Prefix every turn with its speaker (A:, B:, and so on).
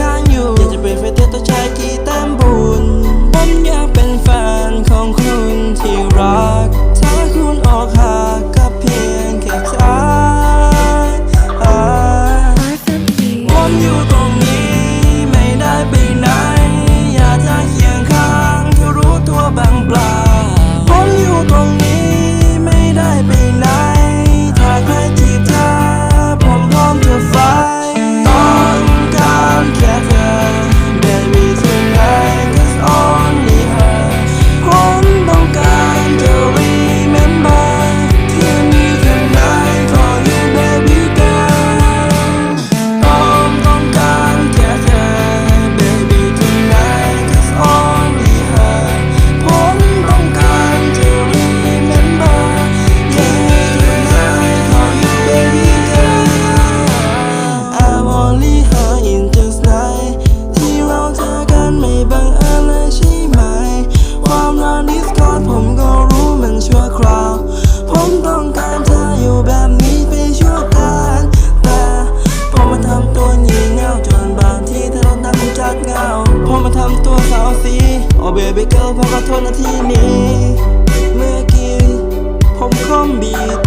A: ข้างอยู่อยากจะเปลี่ยนเธอต้องใช้กีตาร์ ขอโทษนาทีนี้ เมื่อกี้ผมคอมบีด